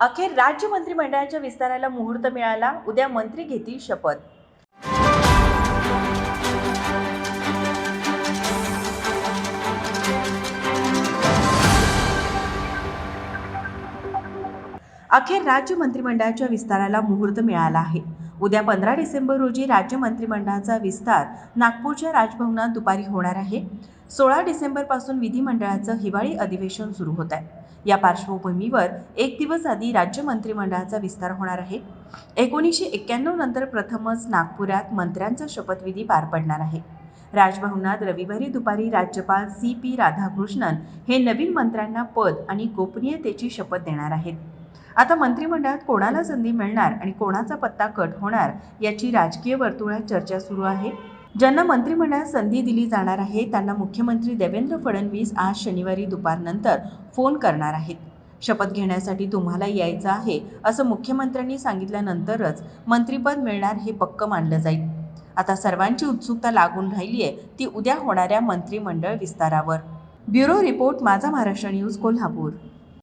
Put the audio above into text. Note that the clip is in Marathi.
अखेर राज्य मंत्रिमंडळाच्या विस्ताराला मुहूर्त मिळाला उद्या मंत्री घेतील शपथ. अखेर राज्य मंत्रिमंडळाच्या विस्ताराला मुहूर्त मिळाला आहे. उद्या पंधरा डिसेंबर रोजी राज्य मंत्रिमंडळाचा विस्तार नागपूरच्या राजभवनात दुपारी होणार आहे. सोळा डिसेंबरपासून विधिमंडळाचं हिवाळी अधिवेशन सुरू होत आहे. या पार्श्वभूमीवर एक दिवस आधी राज्य मंत्रिमंडळाचा विस्तार होणार आहे. एकोणीसशे एक्क्याण्णव नंतर प्रथमच नागपुरात मंत्र्यांचा शपथविधी पार पडणार आहे. राजभवनात रविवारी दुपारी राज्यपाल सी पी राधाकृष्णन हे नवीन मंत्र्यांना पद आणि गोपनीयतेची शपथ देणार आहेत. आता मंत्रिमंडळात कोणाला संधी मिळणार आणि कोणाचा पत्ता कट होणार याची राजकीय वर्तुळात चर्चा सुरू आहे. ज्यांना मंत्रिमंडळात संधी दिली जाणार आहे त्यांना मुख्यमंत्री देवेंद्र फडणवीस आज शनिवारी दुपारनंतर फोन करणार आहेत. शपथ घेण्यासाठी तुम्हाला यायचं आहे असं मुख्यमंत्र्यांनी सांगितल्यानंतरच मंत्रिपद मिळणार हे पक्क मानलं जाईल. आता सर्वांची उत्सुकता लागून राहिली आहे ती उद्या होणाऱ्या मंत्रिमंडळ विस्तारावर. ब्युरो रिपोर्ट माझा महाराष्ट्र न्यूज कोल्हापूर.